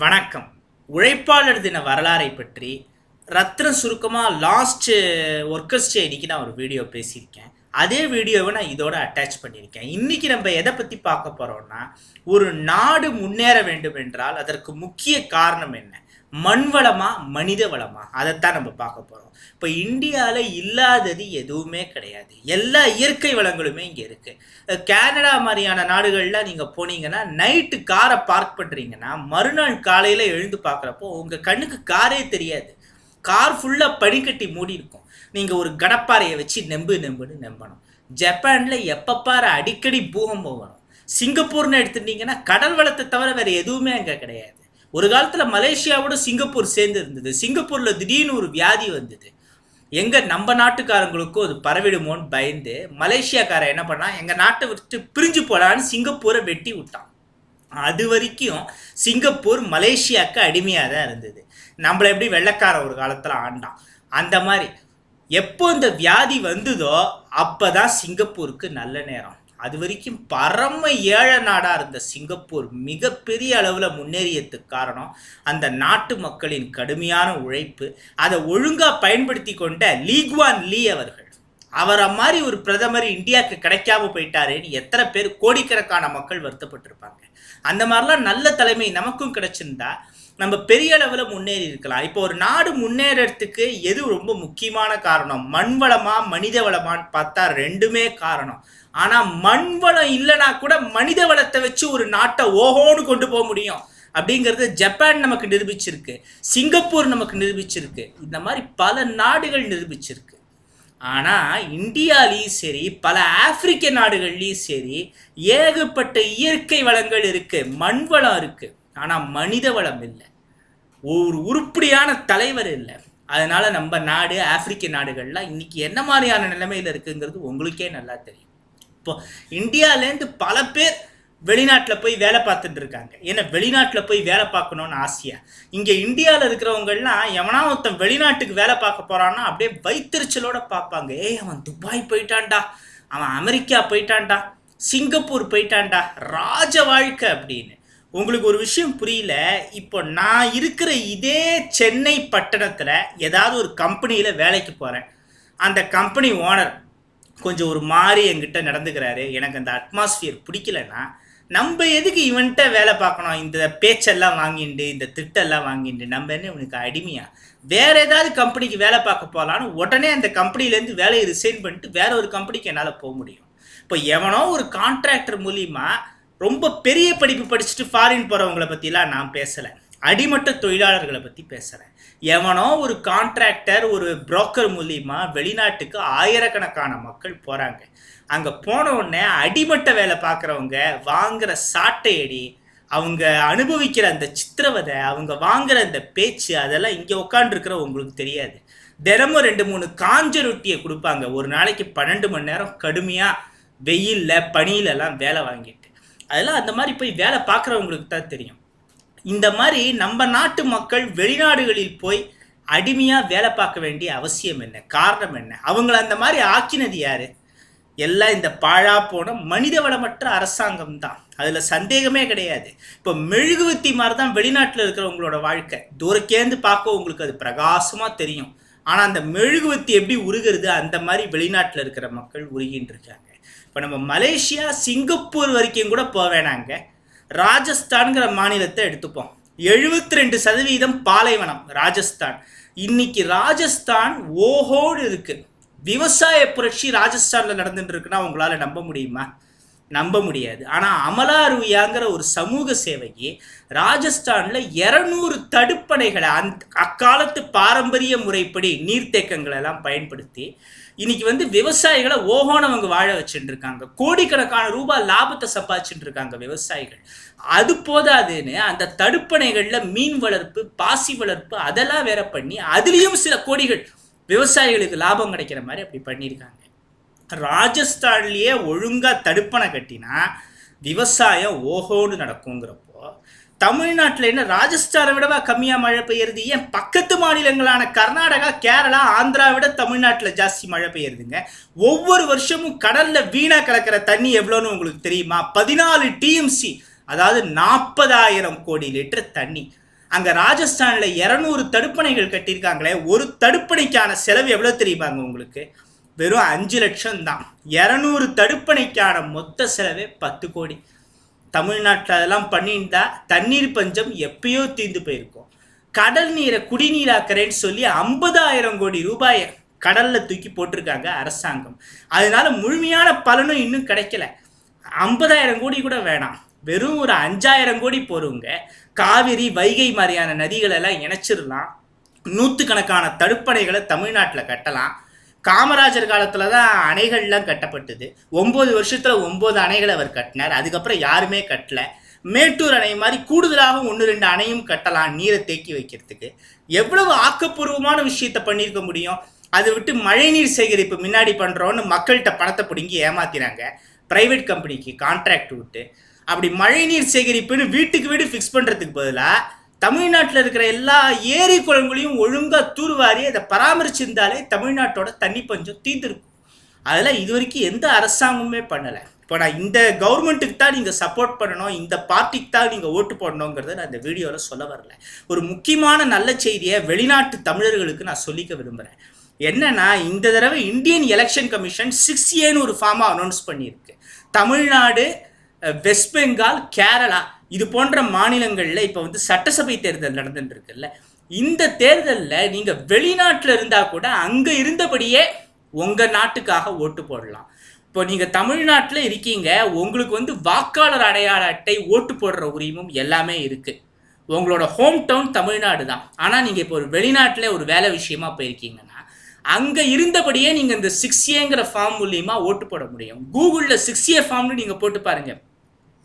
வணக்கம். உழைப்பாளர் தின வரலாறை பற்றி ரத்ன சுருக்கமாக லாஸ்ட் ஒர்க்கர்ஸ் டே இன்னைக்கு நான் ஒரு வீடியோ பேசியிருக்கேன். அதே வீடியோவை நான் இதோட அட்டாச் பண்ணியிருக்கேன். இன்றைக்கி நம்ம எதை பற்றி பார்க்க போகிறோம்னா ஒரு நாடு முன்னேற வேண்டும் என்றால் அதற்கு முக்கிய காரணம் என்ன? மண் வளமா மனித வளமா? அதைத்தான் நம்ம பார்க்க போகிறோம் இப்போ இந்தியாவில் இல்லாதது எதுவுமே கிடையாது. எல்லா இயற்கை வளங்களுமே இங்கே இருக்குது கேனடா மாதிரியான நாடுகளில் நீங்கள் போனீங்கன்னா நைட்டு காரை பார்க் பண்ணுறீங்கன்னா மறுநாள் காலையில் எழுந்து பார்க்குறப்போ உங்கள் கண்ணுக்கு காரே தெரியாது. கார் ஃபுல்லாக பனிக்கட்டி மூடி இருக்கும் நீங்கள் ஒரு கடப்பாறையை வச்சு நெம்பு நெம்புன்னு நம்பணும். ஜப்பானில் எப்பப்பார அடிக்கடி பூகம்பம் வரும். சிங்கப்பூர்னு எடுத்துட்டீங்கன்னா கடல் வளத்தை தவிர வேறு எதுவுமே அங்கே கிடையாது. ஒரு காலத்தில் மலேசியாவோட சிங்கப்பூர் சேர்ந்து இருந்தது சிங்கப்பூரில் திடீர்னு ஒரு வியாதி வந்தது. எங்கே நம்ம நாட்டுக்காரங்களுக்கும் அது பரவிடுமோன்னு பயந்து மலேசியாக்காரன் என்ன பண்ணால் எங்கள் நாட்டை விட்டு பிரிஞ்சு போடான்னு சிங்கப்பூரை வெட்டி விட்டான். அது வரைக்கும் சிங்கப்பூர் மலேசியாவுக்கு அடிமையாக தான் இருந்தது. நம்மளை எப்படி வெள்ளைக்காரன் ஒரு காலத்தில் ஆண்டான். அந்த மாதிரி எப்போ இந்த வியாதி வந்ததோ அப்போ தான் சிங்கப்பூருக்கு நல்ல நேரம். அது வரைக்கும் பரம ஏழை நாடாக இருந்த சிங்கப்பூர் மிகப்பெரிய அளவில் முன்னேறியதுக்கு காரணம் அந்த நாட்டு மக்களின் கடுமையான உழைப்பு. அதை ஒழுங்காக பயன்படுத்தி கொண்ட லீக்வான் லீ அவர்கள். அவரை மாதிரி ஒரு பிரதமர் இந்தியாவுக்கு கிடைக்காம போயிட்டாரேன்னு எத்தனை பேர் கோடிக்கணக்கான மக்கள் வருத்தப்பட்டிருப்பாங்க. அந்த மாதிரிலாம் நல்ல தலைமை நமக்கும் கிடைச்சிருந்தா நம்ம பெரிய அளவில் முன்னேறி இருக்கலாம். இப்போ ஒரு நாடு முன்னேறத்துக்கு எது ரொம்ப முக்கியமான காரணம்? மண் வளமா மனித வளமான்னு பார்த்தா ரெண்டுமே காரணம். ஆனால் மண் வளம் இல்லைனா கூட மனித வளத்தை வச்சு ஒரு நாட்டை ஓஹோன்னு கொண்டு போக முடியும். அப்படிங்கிறது ஜப்பான் நமக்கு நிரூபிச்சிருக்கு. சிங்கப்பூர் நமக்கு நிரூபிச்சிருக்கு. இந்த மாதிரி பல நாடுகள் நிரூபிச்சிருக்கு. ஆனால் இந்தியாலேயும் சரி பல ஆப்பிரிக்க நாடுகள்லேயும் சரி ஏகப்பட்ட இயற்கை வளங்கள் இருக்குது மண் வளம் இருக்குது ஆனால் மனித வளம் இல்லை. ஒரு உருப்படியான தலைவர் இல்லை. அதனால் நம்ம நாடு ஆப்பிரிக்க நாடுகள்லாம் இன்றைக்கி என்ன மாதிரியான நிலைமையில் இருக்குங்கிறது உங்களுக்கே நல்லா தெரியும். இப்போ இந்தியாவிலேருந்து பல பேர் வெளிநாட்டில் போய் வேலை பார்த்துட்டு இருக்காங்க. ஏன்னா வெளிநாட்டில் போய் வேலை பார்க்கணுன்னு ஆசையா? இங்கே இந்தியாவில் இருக்கிறவங்கள்லாம் எவனா ஒருத்தன் வெளிநாட்டுக்கு வேலை பார்க்க போகிறான்னா அப்படியே வைத்திருச்சலோட பார்ப்பாங்க. ஏய் அவன் துபாய் போயிட்டான்டா. அவன் அமெரிக்கா போயிட்டான்டா. சிங்கப்பூர் போயிட்டான்டா. ராஜ வாழ்க்கை அப்படின்னு. உங்களுக்கு ஒரு விஷயம் புரியல இப்போ நான் இருக்கிற இதே சென்னை பட்டணத்தில் ஏதாவது ஒரு கம்பெனியில் வேலைக்கு போகிறேன் அந்த கம்பெனி ஓனர் கொஞ்சம் ஒரு மாதிரி என்கிட்ட நடந்துக்கிறாரு. எனக்கு அந்த அட்மாஸ்ஃபியர் பிடிக்கலன்னா நம்ம எதுக்கு இவன்கிட்ட வேலை பார்க்கணும்? இந்த பேச்செல்லாம் வாங்கிண்டு இந்த திட்டெல்லாம் வாங்கிண்டு நம்ம என்ன இவனுக்கு அடிமையா? வேற ஏதாவது கம்பெனிக்கு வேலை பார்க்க போகலான்னு உடனே அந்த கம்பெனிலேருந்து வேலையை ரிசைன் பண்ணிட்டு வேற ஒரு கம்பெனிக்கு என்னால் போக முடியும். இப்போ எவனோ ஒரு கான்ட்ராக்டர் மூலியமாக ரொம்ப பெரிய படிப்பு படிச்சுட்டு ஃபாரின் போகிறவங்கள பற்றிலாம் நான் பேசலை. அடிமட்ட தொழிலாளர்களை பற்றி பேசுகிறேன் எவனோ ஒரு கான்ட்ராக்டர் ஒரு புரோக்கர் மூலியமாக வெளிநாட்டுக்கு ஆயிரக்கணக்கான மக்கள் போகிறாங்க அங்கே போன உடனே அடிமட்ட வேலை பார்க்குறவங்க வாங்குகிற சாட்டையடி அவங்க அனுபவிக்கிற அந்த சித்திரவதை அவங்க வாங்குற அந்த பேச்சு அதெல்லாம் இங்கே உட்காந்துருக்கிற உங்களுக்கு தெரியாது. தினமும் ரெண்டு மூணு காஞ்ச ரொட்டியை கொடுப்பாங்க. ஒரு நாளைக்கு பன்னெண்டு மணி நேரம் கடுமையாக வெயிலில் பனியிலலாம் வேலை வாங்கிட்டு. அதெல்லாம் அந்த மாதிரி போய் வேலை பார்க்குறவங்களுக்கு தான் தெரியும். இந்த மாதிரி நம்ம நாட்டு மக்கள் வெளிநாடுகளில் போய் அடிமையாக வேலை பார்க்க வேண்டிய அவசியம் என்ன? காரணம் என்ன? அவங்கள அந்த மாதிரி ஆக்கினது யார்? எல்லாம் இந்த பாழா போன மனித வளமற்ற அரசாங்கம் தான். அதில் சந்தேகமே கிடையாது. இப்போ மெழுகுவத்தி மாதிரி தான் வெளிநாட்டில் இருக்கிறவங்களோட வாழ்க்கை. தூரக்கேந்து பார்க்க உங்களுக்கு அது பிரகாசமாக தெரியும். ஆனால் அந்த மெழுகுவத்தி எப்படி உருகிறது? அந்த மாதிரி வெளிநாட்டில் இருக்கிற மக்கள் உருகின்னு இருக்காங்க. இப்போ நம்ம மலேசியா சிங்கப்பூர் வரைக்கும் கூட போவேணாங்க ராஜஸ்தான்கிற மாநிலத்தை எடுத்துப்போம். எழுபத்தி ரெண்டு சதவீதம் பாலைவனம் ராஜஸ்தான். இன்னைக்கு ராஜஸ்தான் ஓஹோடு இருக்கு. விவசாய புரட்சி ராஜஸ்தானில் நடந்துட்டு இருக்குன்னா உங்களால் நம்ப முடியுமா? நம்ப முடியாது. ஆனால் அமலாருவியாங்கிற ஒரு சமூக சேவைக்கு ராஜஸ்தானில் இரநூறு தடுப்பணைகளை அந் அக்காலத்து பாரம்பரிய முறைப்படி நீர்த்தேக்கங்களை எல்லாம் பயன்படுத்தி இன்னைக்கு வந்து விவசாயிகளை ஓஹோனவங்க வாழ வச்சுட்டு இருக்காங்க கோடிக்கணக்கான ரூபாய் லாபத்தை சம்பாதிச்சுட்டு இருக்காங்க விவசாயிகள். அது போதாதுன்னு அந்த தடுப்பணைகளில் மீன் வளர்ப்பு பாசி வளர்ப்பு அதெல்லாம் வேற பண்ணி அதுலேயும் சில கோடிகள் விவசாயிகளுக்கு லாபம் கிடைக்கிற மாதிரி அப்படி பண்ணியிருக்காங்க. ராஜஸ்தான்லேயே ஒழுங்காக தடுப்பணை கட்டினா விவசாயம் ஓஹோன்னு நடக்குங்கிறப்போ தமிழ்நாட்டில் என்ன ராஜஸ்தானை விடவா கம்மியாக மழை பெய்யுறது? ஏன் பக்கத்து மாநிலங்களான கர்நாடகா கேரளா ஆந்திரா விட தமிழ்நாட்டில் ஜாஸ்தி மழை பெய்யுறதுங்க? ஒவ்வொரு வருஷமும் கடலில் வீணாக கலக்கிற தண்ணி எவ்வளோன்னு உங்களுக்கு தெரியுமா? பதினாலு டிஎம்சி அதாவது நாற்பதாயிரம் கோடி லிட்டர் தண்ணி. அங்கே ராஜஸ்தானில் இரநூறு தடுப்பணைகள் கட்டியிருக்காங்களே ஒரு தடுப்பணைக்கான செலவு எவ்வளோ தெரியுமாங்க உங்களுக்கு? வெறும் அஞ்சு லட்சம் தான். இரநூறு தடுப்பணைக்கான மொத்த செலவே பத்து கோடி. தமிழ்நாட்டில் அதெல்லாம் பண்ணியிருந்தா தண்ணீர் பஞ்சம் எப்பயோ தீர்ந்து போயிருக்கும். கடல் நீரை குடிநீராக்கிறேன்னு சொல்லி ஐம்பதாயிரம் கோடி ரூபாயை கடலில் தூக்கி போட்டிருக்காங்க அரசாங்கம். அதனால முழுமையான பலனும் இன்னும் கிடைக்கல. ஐம்பதாயிரம் கோடி கூட வேணாம். வெறும் ஒரு அஞ்சாயிரம் கோடி போறவங்க காவிரி வைகை மாதிரியான நதிகளெல்லாம் இணைச்சிடலாம். நூற்றுக்கணக்கான தடுப்பணைகளை தமிழ்நாட்டில் கட்டலாம். காமராஜர் காலத்தில் தான் அணைகள்லாம் கட்டப்பட்டது. ஒம்பது வருஷத்தில் ஒம்பது அணைகளை அவர் கட்டினார். அதுக்கப்புறம் யாருமே கட்டல. மேட்டூர் அணை மாதிரி கூடுதலாக ஒன்று ரெண்டு அணையும் கட்டலாம் நீரை தேக்கி வைக்கிறதுக்கு. எவ்வளவு ஆக்கப்பூர்வமான விஷயத்த பண்ணியிருக்க முடியும்? அதை விட்டு மழைநீர் சேகரிப்பு முன்னாடி பண்ணுறோன்னு மக்கள்கிட்ட பணத்தை பிடுங்கி ஏமாத்தினாங்க. ப்ரைவேட் கம்பெனிக்கு கான்ட்ராக்ட் விட்டு. அப்படி மழைநீர் சேகரிப்புன்னு வீட்டுக்கு வீடு ஃபிக்ஸ் பண்ணுறதுக்கு பதிலாக தமிழ்நாட்டில் இருக்கிற எல்லா ஏரி குளங்களையும் ஒழுங்காக தூர்வாரி அதை பராமரிச்சிருந்தாலே தமிழ்நாட்டோட தண்ணி பஞ்சம் தீர்ந்துருக்கும். அதெல்லாம் இது வரைக்கும் எந்த அரசாங்கமுமே பண்ணலை. இப்போ நான் இந்த கவர்மெண்ட்டுக்கு தான் நீங்கள் சப்போர்ட் பண்ணணும் இந்த பார்ட்டிக்கு தான் நீங்கள் ஓட்டு போடணுங்கிறத நான் இந்த வீடியோவில் சொல்ல வரல. ஒரு முக்கியமான நல்ல செய்தியை வெளிநாட்டு தமிழர்களுக்கு நான் சொல்லிக்க விரும்புகிறேன் என்னன்னா இந்த தடவை இந்தியன் எலெக்ஷன் கமிஷன் சிக்ஸ் ஏன்னு ஒரு ஃபார்மாக அனௌன்ஸ் பண்ணியிருக்கு. தமிழ்நாடு வெஸ்ட் பெங்கால் கேரளா இது போன்ற மாநிலங்களில் இப்போ வந்து சட்டசபை தேர்தல் நடந்துட்டு இருக்குல்ல இந்த தேர்தலில் நீங்கள் வெளிநாட்டில் இருந்தால் கூட அங்கே இருந்தபடியே உங்கள் நாட்டுக்காக ஓட்டு போடலாம். இப்போ நீங்கள் தமிழ்நாட்டில் இருக்கீங்க உங்களுக்கு வந்து வாக்காளர் அடையாள அட்டை ஓட்டு போடுற உரிமம் எல்லாமே இருக்குது உங்களோட ஹோம் டவுன் தமிழ்நாடு தான். ஆனால் நீங்கள் இப்போ ஒரு வெளிநாட்டில் ஒரு வேலை விஷயமா போயிருக்கீங்கன்னா அங்கே இருந்தபடியே நீங்கள் இந்த சிக்ஸ் ஏங்கிற ஃபார்ம் மூலியமாக ஓட்டு போட முடியும். கூகுளில் சிக்ஸ் ஏ ஃபார்ம்னு நீங்கள் போட்டு பாருங்கள்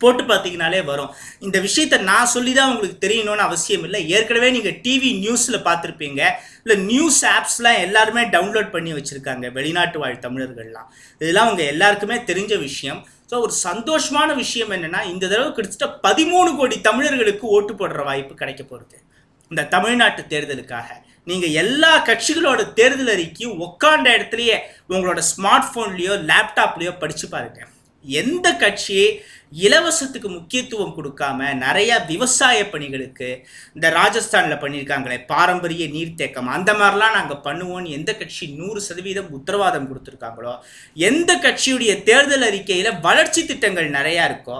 போட்டு பார்த்தீங்கனாலே வரும். இந்த விஷயத்த நான் சொல்லி தான் உங்களுக்கு தெரியணும்னு அவசியம் இல்லை. ஏற்கனவே நீங்கள் டிவி நியூஸில் பார்த்துருப்பீங்க. இல்லை நியூஸ் ஆப்ஸ்லாம் எல்லாருமே டவுன்லோட் பண்ணி வச்சுருக்காங்க. வெளிநாட்டு வாழ் தமிழர்கள்லாம். இதெல்லாம் உங்கள் எல்லாருக்குமே தெரிஞ்ச விஷயம். ஸோ ஒரு சந்தோஷமான விஷயம் என்னென்னா இந்த தடவை கிட்டத்தட்ட பதிமூணு கோடி தமிழர்களுக்கு ஓட்டு போடுற வாய்ப்பு கிடைக்க போகிறது இந்த தமிழ்நாட்டு தேர்தலுக்காக. நீங்கள் எல்லா கட்சிகளோட தேர்தல் அறிக்கையும் உட்காண்ட இடத்துலையே உங்களோட ஸ்மார்ட் ஃபோன்லேயோ லேப்டாப்லேயோ படித்து பாருங்க. எந்த கட்சி இலவசத்துக்கு முக்கியத்துவம் கொடுக்காம நிறைய விவசாய பணிகளுக்கு இந்த ராஜஸ்தானில் பண்ணியிருக்காங்களே பாரம்பரிய நீர்த்தேக்கம் அந்த மாதிரிலாம் நாங்கள் பண்ணுவோம்னு எந்த கட்சி நூறு சதவீதம் உத்தரவாதம் கொடுத்துருக்காங்களோ எந்த கட்சியுடைய தேர்தல் அறிக்கையில் வளர்ச்சி திட்டங்கள் நிறையா இருக்கோ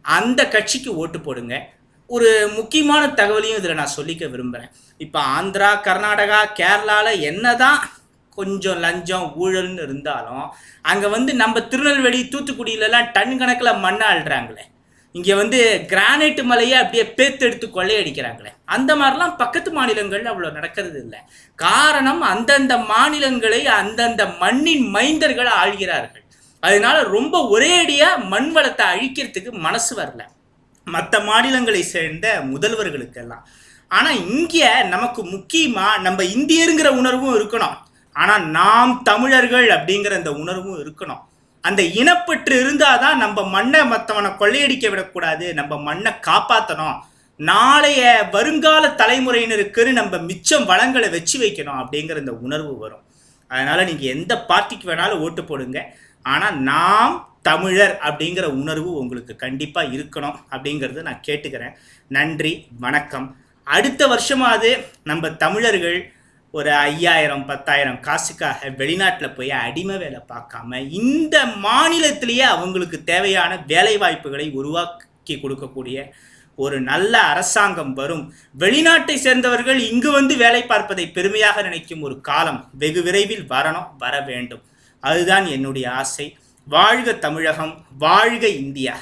அந்த கட்சிக்கு ஓட்டு போடுங்க. ஒரு முக்கியமான தகவலையும் இதில் நான் சொல்லிக்க விரும்புகிறேன் இப்போ ஆந்திரா கர்நாடகா கேரளாவில் என்னதான் கொஞ்சம் லஞ்சம் ஊழல்னு இருந்தாலும் அங்கே வந்து நம்ம திருநெல்வேலி தூத்துக்குடியிலலாம் டன் கணக்கில் மண்ணை அழுறாங்களே இங்கே வந்து கிரானைட் மலையை அப்படியே பேத்தெடுத்து கொள்ளையடிக்கிறாங்களே. அந்த மாதிரிலாம் பக்கத்து மாநிலங்கள் அவ்வளோ நடக்கிறது இல்லை. காரணம் அந்தந்த மாநிலங்களை அந்தந்த மண்ணின் மைந்தர்கள் ஆழ்கிறார்கள் அதனால ரொம்ப ஒரேடியாக மண் வளத்தை அழிக்கிறதுக்கு மனசு வரல. மற்ற மாநிலங்களை சேர்ந்த முதல்வர்களுக்கெல்லாம். ஆனால் இங்கே நமக்கு முக்கியமாக நம்ம இந்தியருங்கிற உணர்வும் இருக்கணும். ஆனால் நாம் தமிழர்கள் அப்படிங்கிற அந்த உணர்வும் இருக்கணும். அந்த இனப்பற்று இருந்தால் தான் நம்ம மண்ணை மற்றவனை கொள்ளையடிக்க விடக்கூடாது நம்ம மண்ணை காப்பாற்றணும் நாளைய வருங்கால தலைமுறையினருக்குன்னு நம்ம மிச்சம் வளங்களை வச்சு வைக்கணும் அப்படிங்கிற இந்த உணர்வு வரும். அதனால் நீங்கள் எந்த பார்ட்டிக்கு வேணாலும் ஓட்டு போடுங்க. ஆனால் நாம் தமிழர் அப்படிங்கிற உணர்வு உங்களுக்கு கண்டிப்பாக இருக்கணும் அப்படிங்கிறது நான் கேட்டுக்கிறேன். நன்றி வணக்கம். அடுத்த வருஷமாவது நம்ம தமிழர்கள் ஒரு ஐயாயிரம் பத்தாயிரம் காசுக்காக வெளிநாட்டில் போய் அடிமை வேலை பார்க்காம இந்த மாநிலத்திலேயே அவங்களுக்கு தேவையான வேலை வாய்ப்புகளை உருவாக்கி கொடுக்கக்கூடிய ஒரு நல்ல அரசாங்கம் வரும். வெளிநாட்டை சேர்ந்தவர்கள் இங்கு வந்து வேலை பார்ப்பதை பெருமையாக நினைக்கும் ஒரு காலம் வெகு விரைவில் வரணும் வர வேண்டும். அதுதான் என்னுடைய ஆசை. வாழ்க தமிழகம் வாழ்க இந்தியா.